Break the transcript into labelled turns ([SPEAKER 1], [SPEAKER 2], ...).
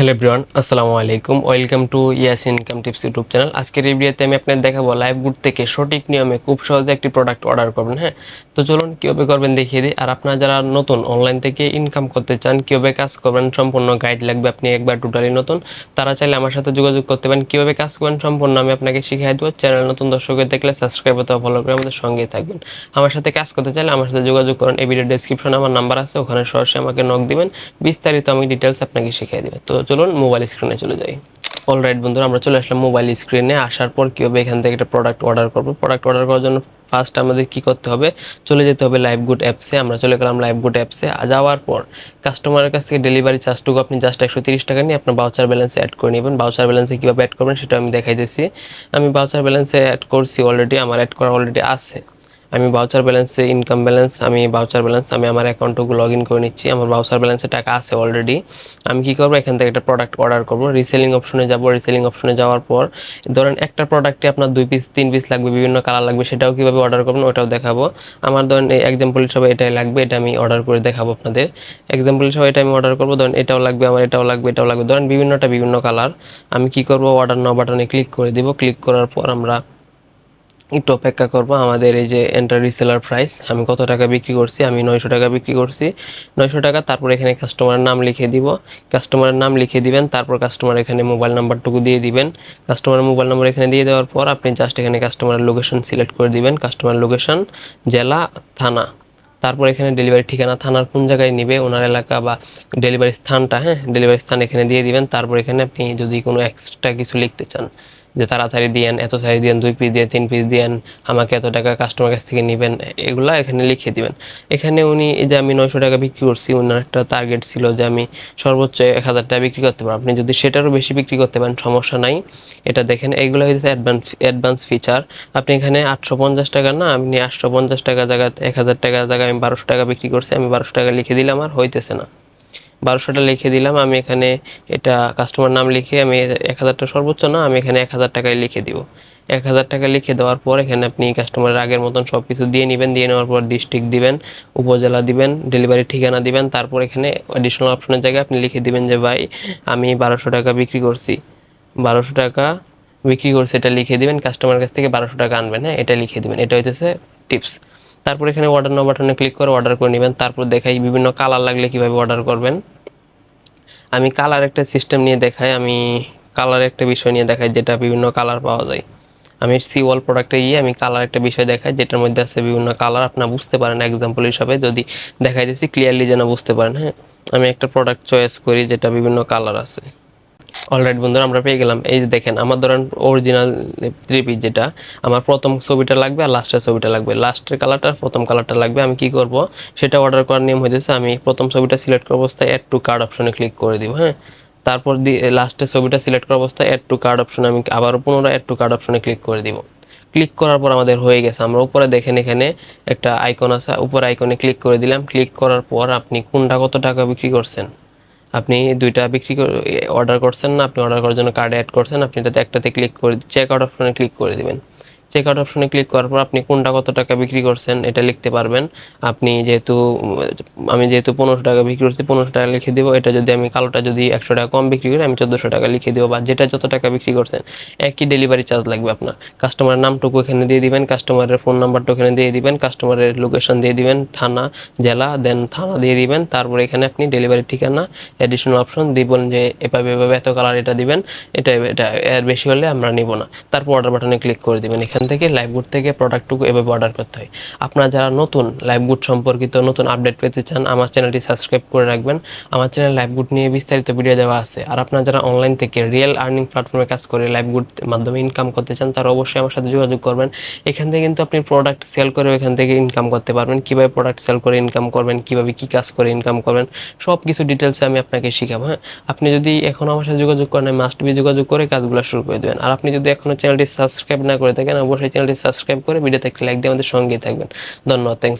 [SPEAKER 1] Hello Brian আসসালামু আলাইকুম। Welcome to Yas income tips YouTube channel. আজকের এই ভিডিওতে আমি আপনাদের দেখাবো লাইভ গুড থেকে সঠিক নিয়মে খুব সহজে একটি প্রোডাক্ট অর্ডার করবেন হ্যাঁ? তো চলুন কীভাবে করবেন দেখিয়ে দিই। আর আপনারা যারা নতুন অনলাইন থেকে ইনকাম করতে চান, কীভাবে কাজ করবেন, সম্পূর্ণ গাইড লাগবে, আপনি একবার টোটালি নতুন। তারা চাইলে আমার সাথে যোগাযোগ করতে পারেন। কীভাবে কাজ করবেন, সম্পূর্ণ আমি আপনাকে শিখিয়ে দেবো। চ্যানেল নতুন দর্শকের দেখলে সাবস্ক্রাইব অথবা ফলো করে আমাদের সঙ্গেই থাকবেন। আমার সাথে কাজ করতে চাইলে আমার সাথে যোগাযোগ করুন। এই ভিডিও ডেসক্রিপশনে আমার নাম্বার আছে, ওখানে সরাসরি আমাকে নক দিবেন। বিস্তারিত আমি ডিটেলস আপনাকে শিখিয়ে দেবো। তো চলুন মোবাইল স্ক্রিনে চলে যাই। অলরাইট বন্ধুরা, আমরা চলে আসলাম মোবাইল স্ক্রিনে আসার পর কীভাবে এখান থেকে একটা প্রোডাক্ট অর্ডার করব? প্রোডাক্ট অর্ডার করার জন্য ফার্স্ট আমাদের কি করতে হবে? চলে যেতে হবে লাইভ গুড অ্যাপসে আমরা চলে গেলাম লাইভ গুড অ্যাপসে যাওয়ার পর কাস্টমারের কাছ থেকে ডেলিভারি চার্জটুকু আপনি জাস্ট একশো তিরিশ টাকা নিয়ে আপনার বাউচার ব্যালেন্সে অ্যাড করে নেবেন। বাউচার ব্যালেন্সে কীভাবে অ্যাড করবেন সেটা আমি দেখাইতেছি। আমি বাউচার ব্যালেন্সে অ্যাড করছি অলরেডি আমার অ্যাড করা অলরেডি আছে। আমি বাউচার ব্যালেন্সে ইনকাম ব্যালেন্স আমি বাউচার ব্যালেন্স আমি আমার অ্যাকাউন্টটুকু লগ ইন করে নিচ্ছি। আমার বাউচার ব্যালেন্সে টাকা আছে অলরেডি আমি কি করব? এখান থেকে একটা প্রোডাক্ট অর্ডার করব। রিসেলিং অপশনে যাব। রিসেলিং অপশনে যাওয়ার পর, ধরেন একটা প্রোডাক্টে আপনার দুই পিস তিন পিস লাগবে, বিভিন্ন কালার লাগবে, সেটাও কীভাবে অর্ডার করবেন ওটাও দেখাবো। আমার ধরেন এই এক্সাম্পল হিসাবে এটাই লাগবে, এটা আমি অর্ডার করে দেখাবো আপনাদের। এক্সাম্পল হিসাবে এটা আমি অর্ডার করব, ধরেন এটাও লাগবে, আমার এটাও লাগবে এটাও লাগবে। ধরেন বিভিন্নটা বিভিন্ন কালার আমি কি করব? অর্ডার নাও বাটনে ক্লিক করে দিব। ক্লিক করার পর আমরা একটু অপেক্ষা করব আমাদের এই যে এন্টার রিসেলার প্রাইস আমি কত টাকা বিক্রি করছি? আমি নয়শো টাকা বিক্রি করছি। নয়শো টাকা, তারপর এখানে কাস্টমারের নাম লিখে দিব। কাস্টমারের নাম লিখে দিবেন, তারপর কাস্টমার এখানে মোবাইল নাম্বারটুকু দিয়ে দিবেন। কাস্টমারের মোবাইল নাম্বার এখানে দিয়ে দেওয়ার পর আপনি জাস্ট এখানে কাস্টমারের লোকেশন সিলেক্ট করে দিবেন। কাস্টমার লোকেশন জেলা, থানা। তারপর এখানে ডেলিভারি ঠিকানা, থানার কোন জায়গায় নেবে, ওনার এলাকা বা ডেলিভারি স্থানটা হ্যাঁ? ডেলিভারি স্থান এখানে দিয়ে দিবেন। তারপর এখানে আপনি যদি কোনো এক্সট্রা কিছু লিখতে চান যে তাড়াতাড়ি দিয়েন, এত সাইজ দিয়েন, দুই পিস দিয়ে, তিন পিস দিয়েন, আমাকে এত টাকা কাস্টমার কাছ থেকে নেবেন, এগুলা এখানে লিখে দিবেন। এখানে উনি এই যে আমি নয়শো টাকা বিক্রি করছি ওনার একটা টার্গেট ছিল যে আমি সর্বোচ্চ এক হাজার টাকা বিক্রি করতে পারব। আপনি যদি সেটারও বেশি বিক্রি করতে পারেন, সমস্যা নাই। এটা দেখেন এইগুলো হচ্ছে অ্যাডভান্স অ্যাডভান্স ফিচার আপনি এখানে আটশো পঞ্চাশ টাকা না আপনি আটশো পঞ্চাশ টাকা জায়গায় এক হাজার টাকা জায়গায় আমি বারোশো টাকা বিক্রি করছি, আমি বারোশো টাকা লিখে দিলাম আর হইতেছে না। বারোশোটা লিখে দিলাম, আমি এখানে এটা কাস্টমার নাম লিখে আমি এক হাজারটা সর্বোচ্চ না, আমি এখানে এক হাজার টাকায় লিখে দিব। এক হাজার টাকা লিখে দেওয়ার পর এখানে আপনি কাস্টমারের আগের মতন সব কিছু দিয়ে নেবেন, দিয়ে নেওয়ার পর ডিস্ট্রিক্ট দিবেন, উপজেলা দিবেন ডেলিভারি ঠিকানা দিবেন, তারপর এখানে অ্যাডিশনাল অপশনের জায়গায় আপনি লিখে দিবেন যে, ভাই, আমি বারোশো টাকা বিক্রি করছি। বারোশো টাকা বিক্রি করছি, এটা লিখে দিবেন কাস্টমারের কাছ থেকে বারোশো টাকা আনবেন হ্যাঁ এটা লিখে দিবেন। এটা হইতেছে টিপস তারপর এখানে অর্ডার নাও বাটনে ক্লিক করে অর্ডার করে নেবেন। তারপর দেখাই বিভিন্ন কালার লাগলে কীভাবে অর্ডার করবেন। আমি কালার একটা সিস্টেম নিয়ে দেখাই, আমি কালার একটা বিষয় নিয়ে দেখাই, যেটা বিভিন্ন কালার পাওয়া যায়। আমি সি ওয়াল প্রোডাক্টে গিয়ে আমি কালার একটা বিষয় দেখাই, যেটার মধ্যে আছে বিভিন্ন কালার আপনার বুঝতে পারেন এক্সাম্পল হিসাবে, যদি দেখাই দিচ্ছি ক্লিয়ারলি যেন বুঝতে পারেন হ্যাঁ। আমি একটা প্রোডাক্ট চয়েস করি, যেটা বিভিন্ন কালার আছে। অলরাইট বন্ধুরা, আমরা পেয়ে গেলাম। এই যে দেখেন, আমার ধরেন অরিজিনাল থ্রি পিস যেটা, আমার প্রথম ছবিটা লাগবে আর লাস্টের ছবিটা লাগবে। লাস্টের কালারটা প্রথম কালারটা লাগবে। আমি কি করব? সেটা অর্ডার করার নিয়ম হইতেছে, আমি প্রথম ছবিটা সিলেক্ট করার অবস্থায় অ্যাড টু কার্ড অপশনে ক্লিক করে দিব হ্যাঁ? তারপর লাস্টের ছবিটা সিলেক্ট করার অবস্থায় অ্যাড টু কার্ড অপশনে আমি আবার পুনরায় অ্যাড টু কার্ড অপশনে ক্লিক করে দিব। ক্লিক করার পর আমাদের হয়ে গেছে। আমরা উপরে দেখেন এখানে একটা আইকন আছে, উপরে আইকনে ক্লিক করে দিলাম। ক্লিক করার পর আপনি কোনটা কত টাকা বিক্রি করছেন? আপনি দুইটা বিক্রি অর্ডার করছেন না, আপনি অর্ডার করার জন্য কার্ড অ্যাড করছেন, আপনি এটাতে একটাতে ক্লিক করে চেক আউট অপশনে ক্লিক করে দিবেন। চেক আউট অপশনে ক্লিক করার পর আপনি কোনটা কত টাকা বিক্রি করছেন এটা লিখতে পারবেন। আপনি যেহেতু, আমি যেহেতু পনেরোশো টাকা বিক্রি করছি, পনেরোশো টাকা লিখে দেবো। এটা যদি আমি কালোটা যদি একশো টাকা কম বিক্রি করি, আমি চোদ্দোশো টাকা লিখে দেবো বা যেটা যত টাকা বিক্রি করছেন, একই ডেলিভারি চার্জ লাগবে আপনার। কাস্টমারের নামটুকু এখানে দিয়ে দিবেন কাস্টমারের ফোন নাম্বারটা ওখানে দিয়ে দিবেন কাস্টমারের লোকেশন দিয়ে দিবেন, থানা, জেলা দেন থানা দিয়ে দিবেন। তারপরে এখানে আপনি ডেলিভারি ঠিকানা অ্যাডিশনাল অপশন দিবেন যে এভাবে এভাবে এত কালার এটা দিবেন। এটা এটা, এর বেশি হলে আমরা নিব না। তারপর অর্ডার বাটনে ক্লিক করে দিবেন এখান থেকে লাইভ গুড থেকে প্রোডাক্টটুকু এভাবে অর্ডার করতে হয়। আপনারা যারা নতুন লাইভ গুড সম্পর্কিত নতুন আপডেট পেতে চান, আমার চ্যানেলটি সাবস্ক্রাইব করে রাখবেন। আমার চ্যানেল লাইভ গুড নিয়ে বিস্তারিত ভিডিও দেওয়া আছে। আর আপনারা যারা অনলাইন থেকে রিয়েল আর্নিং প্ল্যাটফর্মে কাজ করে লাইভ গুড মাধ্যমে ইনকাম করতে চান, তারা অবশ্যই আমার সাথে যোগাযোগ করবেন। এখান থেকে কিন্তু আপনি প্রোডাক্ট সেল করে এখান থেকে ইনকাম করতে পারবেন। কীভাবে প্রোডাক্ট সেল করে ইনকাম করবেন, কীভাবে কী কাজ করে ইনকাম করবেন সব কিছু ডিটেলসে আমি আপনাকে শিখাবো হ্যাঁ? আপনি যদি এখন আমার সাথে যোগাযোগ করেন মাস্ট বি যোগাযোগ করে কাজগুলো শুরু করে দেবেন। আর আপনি যদি এখনও চ্যানেলটি সাবস্ক্রাইব না করে থাকেন অবশ্যই চ্যানেলটি সাবস্ক্রাইব করে ভিডিওতে একটা লাইক দিয়ে আমাদের সঙ্গেই থাকবেন। ধন্যবাদ থ্যাংকস